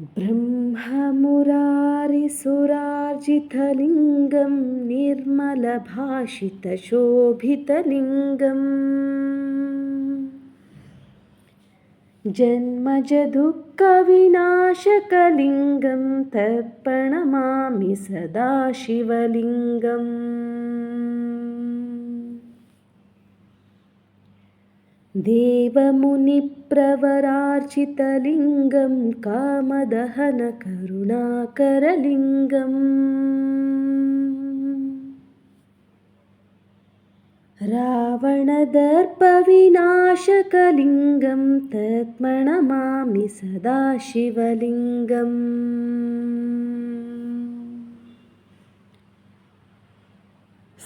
ब्रह्ममुरारिसुरार्जितलिङ्गं निर्मलभाषितशोभितलिङ्गम्। जन्मजदुःखविनाशकलिङ्गं तत्प्रणमामि सदा शिवलिङ्गम् देवमुनिप्रवरार्चितलिङ्गं कामदहनकरुणाकरलिङ्गम्। रावणदर्पविनाशकलिङ्गं तत्प्रणमामि सदा शिवलिङ्गम्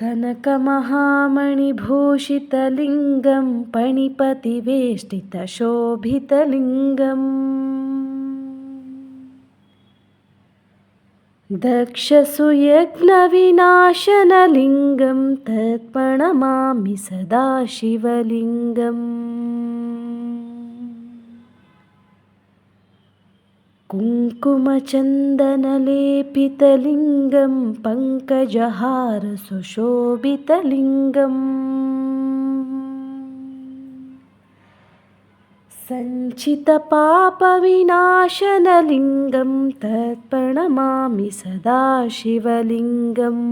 कनकमहामणिभूषितलिङ्गं पणिपतिवेष्टितशोभितलिङ्गम्। दक्षसुयज्ञविनाशनलिङ्गं तत्प्रणमामि सदा कुङ्कुमचन्दनलेपितलिङ्गं पङ्कजहारसुशोभितलिङ्गम् सञ्चितपापविनाशनलिङ्गं तत्प्रणमामि सदा शिवलिङ्गम्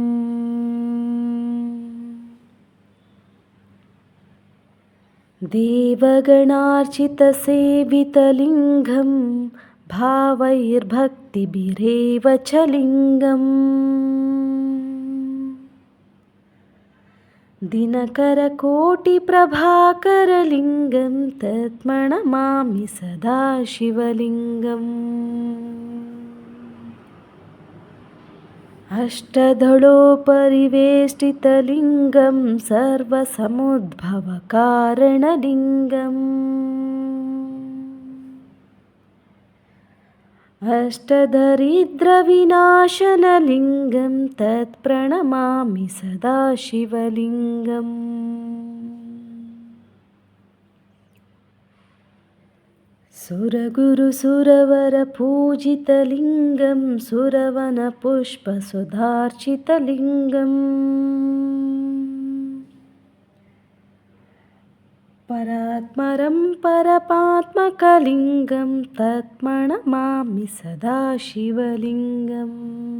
देवगणार्चितसेवितलिङ्गं भावैर्भक्तिभिरेव च लिङ्गम् दिनकरकोटिप्रभाकरलिङ्गं तत्प्रणमामि सदा शिवलिङ्गम्। अष्टदलोपरिवेष्टितलिङ्गं सर्वसमुद्भवकारणलिङ्गम् अष्टदरिद्रविनाशनलिङ्गं तत्प्रणमामि सदा शिवलिङ्गम् सुरगुरुसुरवरपूजितलिङ्गं सुरवनपुष्पसुधार्चितलिङ्गम् परात्मरं परमात्मकलिङ्गं तत्प्रणमामि सदा शिवलिङ्गम्।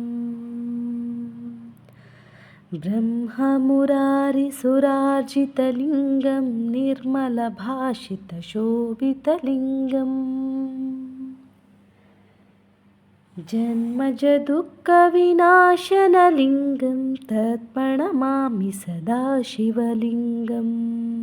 ब्रह्ममुरारिसुरार्जितलिङ्गं निर्मलभाषितशोभितलिङ्गम्। जन्मजदुःखविनाशनलिङ्गं तत्प्रणमामि सदा शिवलिङ्गम्